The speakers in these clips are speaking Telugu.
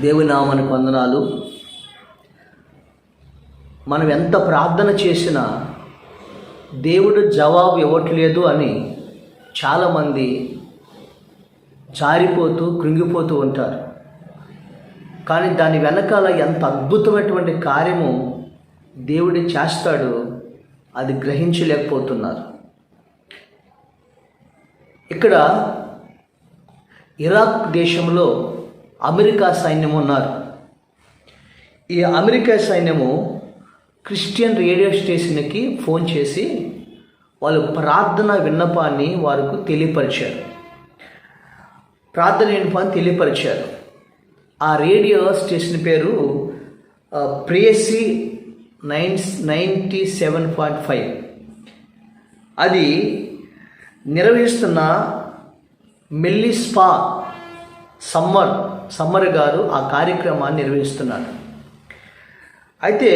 దేవుని నామానికి వందనాలు. మనం ఎంత ప్రార్థన చేసినా దేవుడు జవాబు ఇవ్వట్లేదు అని చాలామంది జారిపోతూ కృంగిపోతూ ఉంటారు. కానీ దాని వెనకాల ఎంత అద్భుతమైనటువంటి కార్యము దేవుడు చేస్తాడు అది గ్రహించలేకపోతున్నారు. ఇక్కడ ఇరాక్ దేశంలో అమెరికా సైన్యం ఉన్నారు ఈ అమెరికా సైన్యము క్రిస్టియన్ రేడియో స్టేషన్కి ఫోన్ చేసి వాళ్ళు ప్రార్థన విన్నపాన్ని వారికి తెలియపరిచారు. ప్రార్థన విన్నపాన్ని తెలియపరిచారు. ఆ రేడియో స్టేషన్ పేరు ప్రేసి nine ninety seven point five. అది నిర్వహిస్తున్న మిల్లిస్పా సమ్మర్ సమ్మర్ గారు ఆ కార్యక్రమాన్ని నిర్వహిస్తున్నారు. అయితే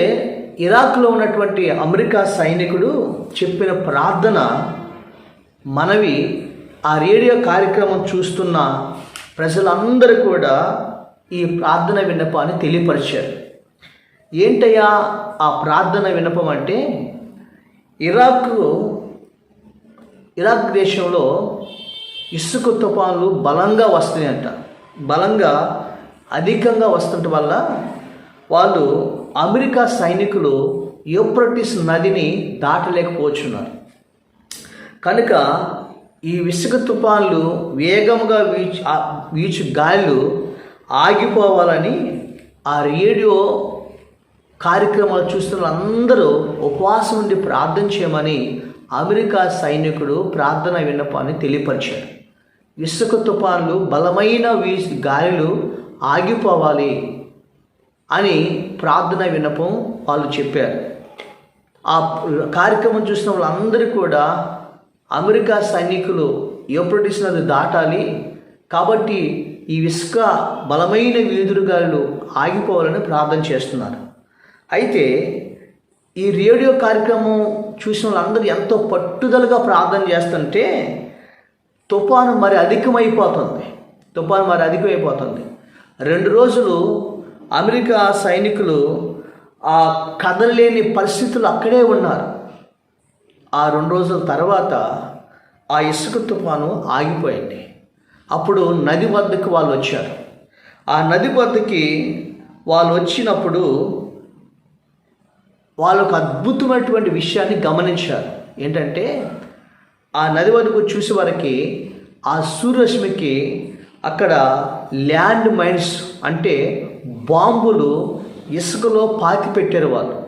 ఇరాక్లో ఉన్నటువంటి అమెరికా సైనికుడు చెప్పిన ప్రార్థన మనవి ఆ రేడియో కార్యక్రమం చూస్తున్న ప్రజలందరూ కూడా ఈ ప్రార్థన విన్నపాన్ని తెలియపరిచారు. ఏంటయ్యా ఆ ప్రార్థన విన్నపం అంటే ఇరాక్ ఇరాక్ దేశంలో ఇసుక తుఫాన్లు బలంగా వస్తాయంట బలంగా అధికంగా వస్తుంట వల్ల వాళ్ళు అమెరికా సైనికులు యూప్రటిస్ నదిని దాటలేకపోతున్నారు కనుక ఈ ఇసుక తుఫాన్లు వేగంగా వీచు ఆ వీచు గాలులు ఆగిపోవాలని ఆ రేడియో కార్యక్రమాలు చూస్తున్న అందరూ ఉపవాసం ఉండి ప్రార్థన చేయమని అమెరికా సైనికుడు ప్రార్థన విన్నపాన్ని తెలియపరిచాడు. ఇసుక తుఫాన్లు బలమైన వీసి గాలులు ఆగిపోవాలి అని ప్రార్థన విన్నపం వాళ్ళు చెప్పారు. ఆ కార్యక్రమం చూసిన వాళ్ళందరూ కూడా అమెరికా సైనికులు యూప్రటిస్ నది దాటాలి. కాబట్టి ఈ ఇసుక బలమైన వీధురుగాలు ఆగిపోవాలని ప్రార్థన చేస్తున్నారు. అయితే ఈ రేడియో కార్యక్రమం చూసిన వాళ్ళందరూ ఎంతో పట్టుదలగా ప్రార్థన చేస్తుంటే తుఫాను మరి అధికమైపోతుంది. తుఫాను మరి అధికమైపోతుంది. రెండు రోజులు అమెరికా సైనికులు ఆ కదలలేని పరిస్థితులు అక్కడే ఉన్నారు. ఆ రెండు రోజుల తర్వాత ఆ ఇసుక తుఫాను ఆగిపోయింది. అప్పుడు నది వద్దకు వాళ్ళు వచ్చారు. ఆ నది వద్దకి వాళ్ళు వచ్చినప్పుడు వాళ్ళు ఒక అద్భుతమైనటువంటి విషయాన్ని గమనించారు. ఏంటంటే ఆ నది వరకు చూసే వరకు ఆ సూర్యరశ్మికి అక్కడ ల్యాండ్ మైన్స్ అంటే బాంబులు ఇసుకలో పాతి పెట్టారు వాళ్ళు.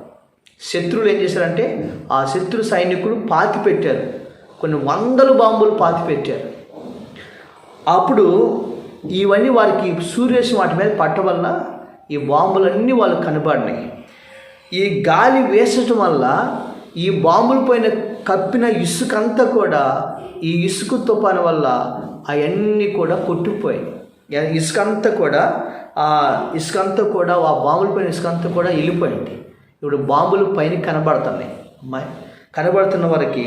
శత్రువులు ఏం చేశారంటే ఆ శత్రు సైనికులు పాతి పెట్టారు. కొన్ని వందల బాంబులు పాతి పెట్టారు. అప్పుడు ఇవన్నీ వారికి సూర్యరశ్మి వాటి మీద పట్టడం వల్ల ఈ బాంబులన్నీ వాళ్ళకి కనబడినాయి. ఈ గాలి వేసటం వల్ల ఈ బాంబుల పైన కప్పిన ఇసుక అంతా కూడా ఈ ఇసుక తుఫాను వల్ల అవన్నీ కూడా కొట్టుకుపోయాయి. ఇసుకంతా కూడా ఆ ఇసుకంతా కూడా ఆ బాంబుల పైన ఇసుకంతా కూడా వెళ్ళిపోయింది. ఇప్పుడు బాంబులు పైన కనబడుతున్నాయి. కనబడుతున్న వారికి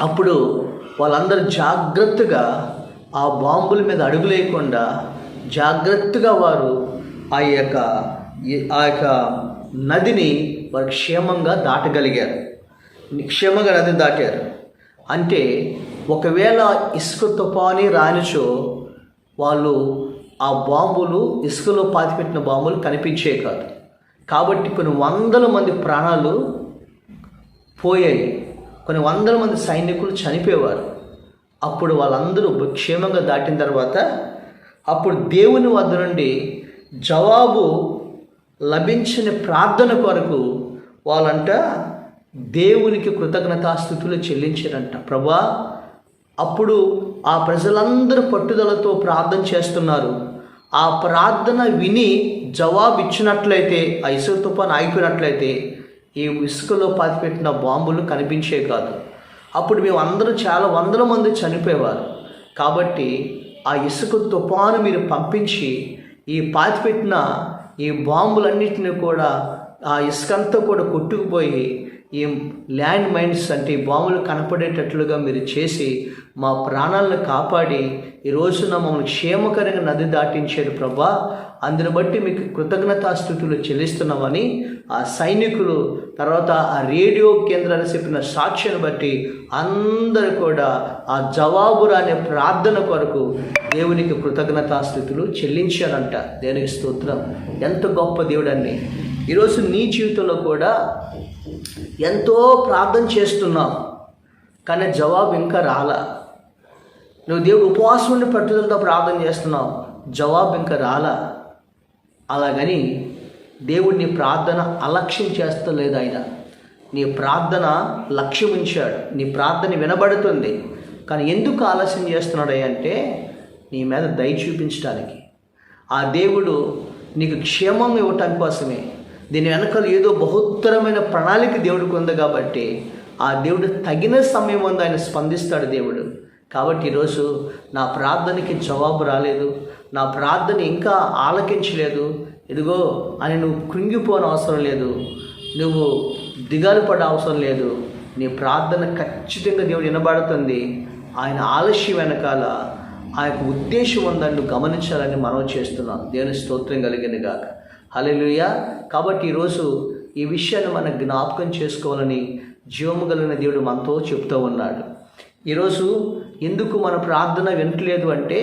అప్పుడు వాళ్ళందరూ జాగ్రత్తగా ఆ బాంబుల మీద అడుగులేయకుండా జాగ్రత్తగా వారు ఆ యొక్క ఆ యొక్క నదిని వారు క్షేమంగా దాటగలిగారు. క్షేమంగా నది దాటారు. అంటే ఒకవేళ ఇసుక తుఫాని రానిచో వాళ్ళు ఆ బాంబులు ఇసుకలో పాతిపెట్టిన బాంబులు కనిపించే కాదు. కాబట్టి కొన్ని వందల మంది ప్రాణాలు పోయాయి. కొన్ని వందల మంది సైనికులు చనిపోయేవారు. అప్పుడు వాళ్ళందరూ క్షేమంగా దాటిన తర్వాత అప్పుడు దేవుని వద్ద నుండి జవాబు లభించిన ప్రార్థన కొరకు వాళ్ళంట దేవునికి కృతజ్ఞతాస్థుతులు చెల్లించారంట ప్రభా అప్పుడు ఆ ప్రజలందరూ పట్టుదలతో ప్రార్థన చేస్తున్నారు. ఆ ప్రార్థన విని జవాబు ఇచ్చినట్లయితే ఆ ఇసుక తుఫాను ఆగిపోయినట్లయితే ఈ ఇసుకలో పాతిపెట్టిన బాంబులు కనిపించే కాదు. అప్పుడు మేము అందరూ చాలా వందల మంది చనిపోయేవారు. కాబట్టి ఆ ఇసుక తుఫాను మీరు పంపించి ఈ పాతిపెట్టిన ఈ బాంబులన్నిటిని కూడా ఆ ఇసుకంతా కూడా కొట్టుకుపోయి ఈ ల్యాండ్ మైన్స్ అంటే బాములు బాంబులు కనపడేటట్లుగా మీరు చేసి మా ప్రాణాలను కాపాడి ఈ రోజున మమ్మల్ని క్షేమకరంగా నది దాటించారు ప్రభా. అందుని బట్టి మీకు కృతజ్ఞతాస్థుతులు చెల్లిస్తున్నామని ఆ సైనికులు తర్వాత ఆ రేడియో కేంద్రాలు చెప్పిన సాక్షిని బట్టి అందరూ కూడా ఆ జవాబు రానే ప్రార్థన కొరకు దేవునికి కృతజ్ఞతాస్థుతులు చెల్లించారంట. దేనికి స్తోత్రం? ఎంత గొప్ప దేవుడని ఈరోజు నీ జీవితంలో కూడా ఎంతో ప్రార్థన చేస్తున్నావు కానీ జవాబు ఇంకా రాలా. నువ్వు దేవుడు ఉపవాసం ఉండి పట్టుదలతో ప్రార్థన చేస్తున్నావు జవాబు ఇంకా రాలా. అలాగని దేవుడు నీ ప్రార్థన అలక్ష్యం చేస్తలేదు ఆయన. నీ ప్రార్థన లక్ష్యం ఉంచాడు. నీ ప్రార్థన వినబడుతుంది. కానీ ఎందుకు ఆలస్యం చేస్తున్నాడు అంటే నీ మీద దయ చూపించడానికి. ఆ దేవుడు నీకు క్షేమం ఇవ్వటం కోసమే. దీని వెనకాల ఏదో బహుత్తరమైన ప్రణాళిక దేవుడికి ఉంది కాబట్టి ఆ దేవుడు తగిన సమయం ఉంది ఆయన స్పందిస్తాడు దేవుడు. కాబట్టి ఈరోజు నా ప్రార్థనకి జవాబు రాలేదు. నా ప్రార్థన ఇంకా ఆలకించలేదు. ఇదిగో అని నువ్వు కృంగిపోని అవసరం లేదు. నువ్వు దిగాలు పడే అవసరం లేదు. నీ ప్రార్థన ఖచ్చితంగా దేవుడు వినబడుతుంది. ఆయన ఆలస్యం వెనకాల ఆ యొక్క ఉద్దేశం ఉందని నువ్వు గమనించాలని మనం చేస్తున్నాం. దేవుని స్తోత్రం కలిగింది కాక హల్లెలూయ. కాబట్టి ఈరోజు ఈ విషయాన్ని మనం జ్ఞాపకం చేసుకోవాలని జీవము కలిగిన దేవుడు మనతో చెప్తూ ఉన్నాడు. ఈరోజు ఎందుకు మన ప్రార్థన వినట్లేదు అంటే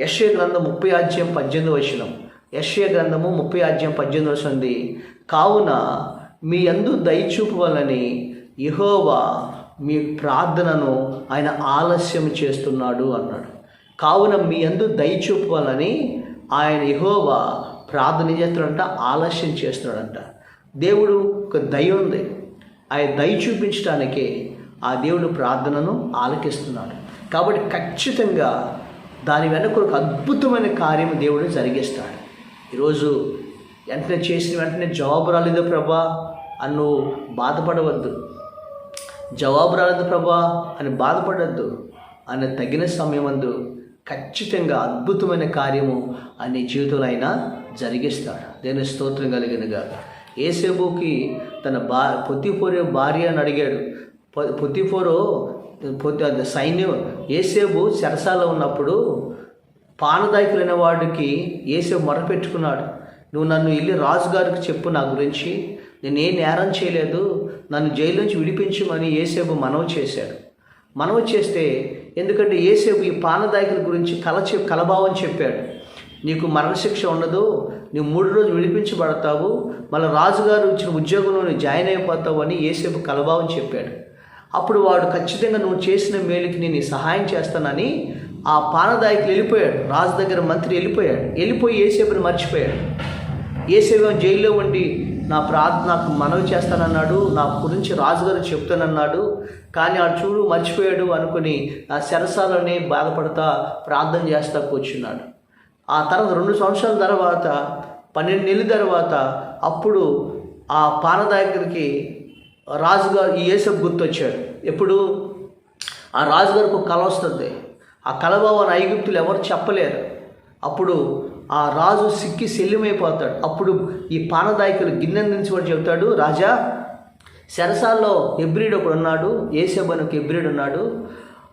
యశ్వ గ్రంథం ముప్పై అధ్యాయం పద్దెనిమిది వచనం. యశ్వ గ్రంథము ముప్పై అధ్యాయం పద్దెనిమిది వచనం ఉంది. కావున మీ అందు దయచూపవాలని యహోవా మీ ప్రార్థనను ఆయన ఆలస్యం చేస్తున్నాడు అన్నాడు. కావున మీ అందు దయచూపవాలని ఆయన ఇహోవా ప్రార్థన చేస్తున్నాడంట ఆలస్యం చేస్తున్నాడంట దేవుడు ఒక దయ ఉంది. ఆ దయ చూపించడానికి ఆ దేవుడు ప్రార్థనను ఆలకిస్తున్నాడు. కాబట్టి ఖచ్చితంగా దాని వెనక ఒక అద్భుతమైన కార్యం దేవుడు జరిగిస్తాడు. ఈరోజు వెంటనే చేసిన వెంటనే జవాబు రాలేదు ప్రభా అన్ను బాధపడవద్దు. జవాబు రాలేదు ప్రభా అని బాధపడద్దు. అని తగిన సమయం అందు ఖచ్చితంగా అద్భుతమైన కార్యము అన్ని జీవితంలో అయినా జరిగిస్తాడు. దేని స్తోత్రం కలిగినగా. ఏసేబుకి తన బా పొత్తిపోరే భార్య అని అడిగాడు. పొ- పొత్తి సైన్యం ఏసేబు చెరసాలలో ఉన్నప్పుడు పానదాయకులైన వాడికి ఏసేబు మొరపెట్టుకున్నాడు నువ్వు నన్ను వెళ్ళి రాజుగారికి చెప్పు నా గురించి. నేను ఏ నేరం చేయలేదు. నన్ను జైలు నుంచి విడిపించమని ఏసేపు మనవి చేశాడు. మనవి చేస్తే ఎందుకంటే ఏసేపు ఈ పానదాయకుల గురించి కల చె కలభావం చెప్పాడు. నీకు మరణశిక్ష ఉండదు నువ్వు మూడు రోజులు విడిపించబడతావు మళ్ళీ రాజుగారు ఇచ్చిన ఉద్యోగంలో నువ్వు జాయిన్ అయిపోతావు అని ఏసేపు కలభావం చెప్పాడు. అప్పుడు వాడు ఖచ్చితంగా నువ్వు చేసిన మేలుకి నేను సహాయం చేస్తానని ఆ పానదాయకులు వెళ్ళిపోయాడు. రాజు దగ్గర మంత్రి వెళ్ళిపోయాడు. వెళ్ళిపోయి ఏసేపుని మర్చిపోయాడు. ఏసేపు జైల్లో ఉండి నా ప్రార్థన నాకు మనవి చేస్తానన్నాడు నా గురించి రాజుగారు చెప్తానన్నాడు కానీ ఆ చూడు మర్చిపోయాడు అనుకుని ఆ శరసాలనే బాధపడతా ప్రార్థన చేస్తా కూర్చున్నాడు. ఆ తర్వాత రెండు సంవత్సరాల తర్వాత పన్నెండు నెలల తర్వాత అప్పుడు ఆ పానదాయకుడికి రాజుగారు ఈ ఏసపు గుర్తొచ్చాడు. ఎప్పుడు? ఆ రాజుగారికి ఒక కళ వస్తుంది. ఆ కళ కలభావన ఐగుప్తులు ఎవరు చెప్పలేరు. అప్పుడు ఆ రాజు సిక్కి శల్యమైపోతాడు. అప్పుడు ఈ పానదాయకులు గిన్నె నుంచి వాడు చెబుతాడు రాజా శరసాల్లో ఎబ్రిడ్ ఒకడు ఉన్నాడు ఏసేబు ఒక ఎబ్రిడ్ ఉన్నాడు.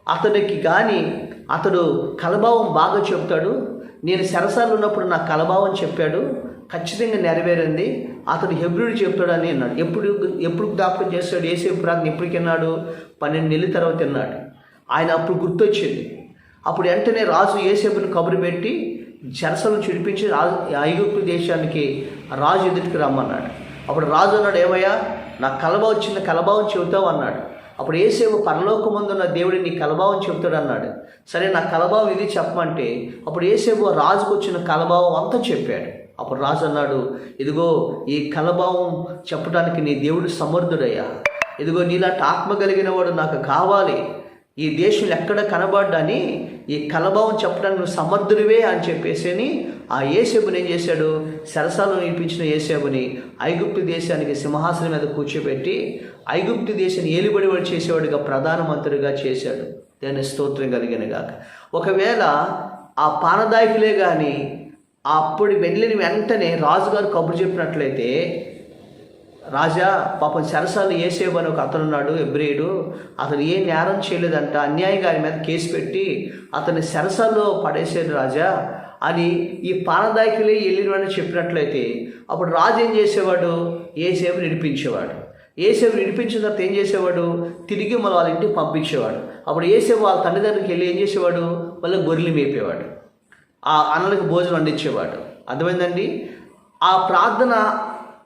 అతనికి కానీ అతడు కలభావం బాగా చెప్తాడు. నేను సెరసాలు ఉన్నప్పుడు నా కలభావం చెప్పాడు. ఖచ్చితంగా నెరవేరింది. అతడు హెబ్రిడ్ చెప్తాడని అన్నాడు. ఎప్పుడు ఎప్పుడు జ్ఞాపకం చేస్తాడు? ఏసేపు ప్రార్థన ఎప్పటికి అన్నాడు పన్నెండు నెలల తర్వాత తిన్నాడు. ఆయన అప్పుడు గుర్తొచ్చింది. అప్పుడు వెంటనే రాజు ఏసేపుని కబురు పెట్టి చెరసలను చిడిపించి రాజు ఐగుప్తు దేశానికి రాజు ఎదుటికి రమ్మన్నాడు. అప్పుడు రాజు అన్నాడు ఏమయ్యా నా కలబ వచ్చిన కలభావం చెబుతావు అన్నాడు. అప్పుడు ఏసేపు పరలోకమందున్న దేవుడి నీ కలభావం చెబుతాడు అన్నాడు. సరే నా కలభావం ఇది చెప్పమంటే అప్పుడు ఏసేవు రాజుకు వచ్చిన కలభావం అంతా చెప్పాడు. అప్పుడు రాజు అన్నాడు ఇదిగో ఈ కలభావం చెప్పడానికి నీ దేవుడు సమర్థుడయ్యా. ఇదిగో నీలాంటి ఆత్మ కలిగిన వాడు నాకు కావాలి. ఈ దేశంలో ఎక్కడ కనబడ్డాని ఈ కలభావం చెప్పడానికి నువ్వు సమర్థుడివే అని చెప్పేసి ఆ ఏసేపుని ఏం చేశాడు? సరసాలను నిలిపించిన ఏసేపుని ఐగుప్తు దేశానికి సింహాసనం మీద కూర్చోబెట్టి ఐగుప్తు దేశాన్ని ఏలుబడివాడు చేసేవాడిగా ప్రధానమంత్రిగా చేశాడు. దాని స్తోత్రం కలిగిన గాక. ఒకవేళ ఆ పానదాయకులే కానీ అప్పుడు వెళ్ళిన వెంటనే రాజుగారు కబురు చెప్పినట్లయితే రాజా పాపం సరసాలు ఏసేపు అని ఒక అతను ఉన్నాడు ఎబ్రియుడు. అతను ఏ నేరం చేయలేదంట అన్యాయం గారి మీద కేసు పెట్టి అతన్ని సరసాల్లో పడేసాడు రాజా. అని ఈ పానదాయకులే వెళ్ళినవని చెప్పినట్లయితే అప్పుడు రాజు ఏం చేసేవాడు? ఏసేపు నడిపించేవాడు ఏసేపు నడిపించిన తర్వాత ఏం చేసేవాడు? తిరిగి మళ్ళీ వాళ్ళ ఇంటికి పంపించేవాడు. అప్పుడు ఏసేపు వాళ్ళ తల్లిదండ్రులకి వెళ్ళి ఏం చేసేవాడు? మళ్ళీ గొర్రెలు మేపేవాడు. ఆ అన్నలకు భోజనం అందించేవాడు. అర్థమైందండి? ఆ ప్రార్థన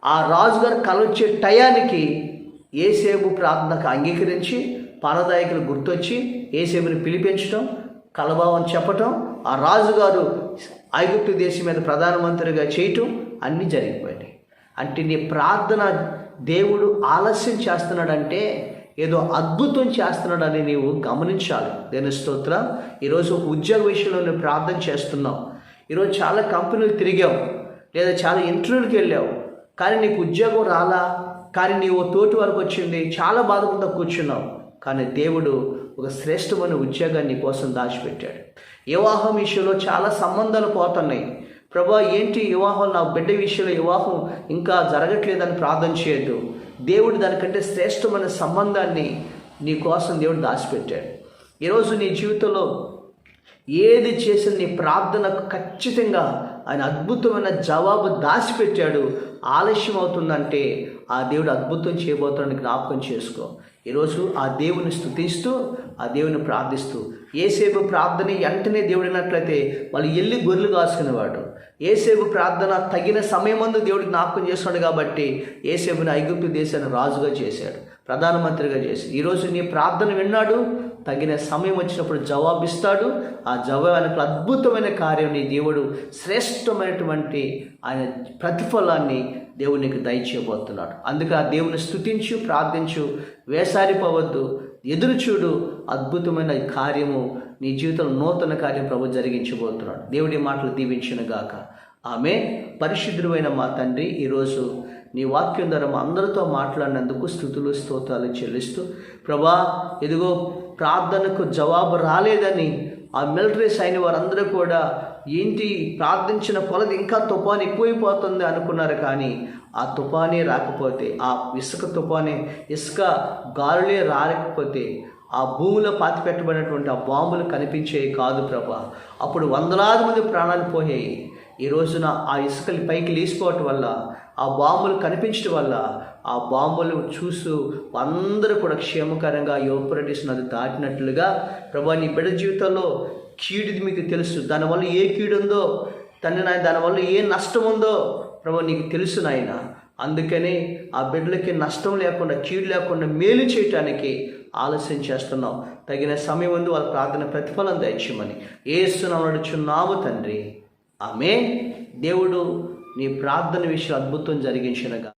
ఆ రాజుగారు కలొచ్చే టయానికి ఏసేపు ప్రార్థనకు అంగీకరించి పానదాయకులు గుర్తొచ్చి ఏసేపుని పిలిపించడం కలభావం చెప్పటం ఆ రాజుగారు ఐగుప్తు దేశం మీద ప్రధానమంత్రిగా చేయటం అన్నీ జరిగిపోయినాయి. అంటే నీ ప్రార్థన దేవుడు ఆలస్యం చేస్తున్నాడంటే ఏదో అద్భుతం చేస్తున్నాడని నీవు గమనించాలి. దేని స్తోత్ర. ఈరోజు ఒక ఉద్యోగ విషయంలో నువ్వు ప్రార్థన చేస్తున్నావు. ఈరోజు చాలా కంపెనీలు తిరిగావు. లేదా చాలా ఇంటర్వ్యూలకు వెళ్ళావు. కానీ నీకు ఉద్యోగం రాలా కానీ నీవు తోటి వరకు వచ్చింది చాలా బాధపడుతూ కూర్చున్నావు. కానీ దేవుడు ఒక శ్రేష్టమైన ఉద్యోగాన్ని నీ కోసం దాచిపెట్టాడు. వివాహం విషయంలో చాలా సంబంధాలు పోతున్నాయి. ప్రభా ఏంటి వివాహం? నా బిడ్డ విషయంలో వివాహం ఇంకా జరగట్లేదని ప్రార్థన చేయొద్దు. దేవుడు దానికంటే శ్రేష్టమైన సంబంధాన్ని నీ కోసం దేవుడు దాచిపెట్టాడు. ఈరోజు నీ జీవితంలో ఏది చేసిన నీ ప్రార్థనకు ఖచ్చితంగా ఆయన అద్భుతమైన జవాబు దాచిపెట్టాడు. ఆలస్యం అవుతుందంటే ఆ దేవుడు అద్భుతం చేయబోతున్నాడు జ్ఞాపకం చేసుకో. ఈరోజు ఆ దేవుని స్తుతిస్తూ ఆ దేవుని ప్రార్థిస్తూ ఏసేపు ప్రార్థన వెంటనే దేవుడినట్లయితే వాళ్ళు ఎల్లి గొర్రెలు కాసుకునేవాడు. ఏసేపు ప్రార్థన తగిన సమయమందు దేవుడు జ్ఞాపకం చేస్తున్నాడు కాబట్టి ఏసేపుని ఐగుప్తు దేశాన్ని రాజుగా చేశాడు ప్రధానమంత్రిగా చేసి ఈరోజు నీ ప్రార్థన విన్నాడు తగిన సమయం వచ్చినప్పుడు జవాబిస్తాడు. ఆ జవాబు అద్భుతమైన కార్యం నీ దేవుడు శ్రేష్టమైనటువంటి ఆయన ప్రతిఫలాన్ని దేవుడు నీకు దయచేయబోతున్నాడు. అందుకే ఆ దేవుని స్థుతించు ప్రార్థించు వేసారిపోవద్దు. ఎదురు చూడు అద్భుతమైన కార్యము నీ జీవితంలో నూతన కార్యం ప్రభు జరిగించబోతున్నాడు. దేవుడి మాటలు దీవించిన గాక. ఆమె పరిశుద్ధుడైన మా తండ్రి ఈరోజు నీ వాక్యం ద్వారా మా అందరితో మాట్లాడినందుకు స్థుతులు స్తోత్రాలు చెల్లిస్తూ ప్రభా ఎదుగో ప్రార్థనకు జవాబు రాలేదని ఆ మిలిటరీ సైన్య వారందరూ కూడా ఏంటి ప్రార్థించిన కొలది ఇంకా తుఫాన్ ఎక్కువైపోతుంది అనుకున్నారు కానీ ఆ తుఫానే రాకపోతే ఆ ఇసుక తుఫానే ఇసుక గాలులే రాలేకపోతే ఆ భూమిలో పాతి పెట్టబడినటువంటి ఆ బాంబులు కనిపించేవి కాదు ప్రభా. అప్పుడు వందలాది మంది ప్రాణాలు పోయాయి. ఈ రోజున ఆ ఇసుకలు పైకి లేచిపోవటం వల్ల ఆ బాంబులు కనిపించడం వల్ల ఆ బాంబులు చూస్తూ అందరూ కూడా క్షేమకరంగా యోపరటిస్ నది దాటినట్లుగా ప్రభా నీ బిడ్డ జీవితంలో కీడిది మీకు తెలుసు. దానివల్ల ఏ కీడు ఉందో తండ్రి నాయన దానివల్ల ఏ నష్టం ఉందో ప్రభా నీకు తెలుసు నాయన. అందుకని ఆ బిడ్డలకి నష్టం లేకుండా కీడు లేకుండా మేలు చేయటానికి ఆలస్యం చేస్తున్నాం. తగిన సమయం ముందు వాళ్ళ ప్రార్థన ప్రతిఫలం దయచేయమని. ఏస్తున్నాం నడుచున్నాము తండ్రి. ఆమె దేవుడు నీ ప్రార్థన విషయం అద్భుతం జరిగించినగా.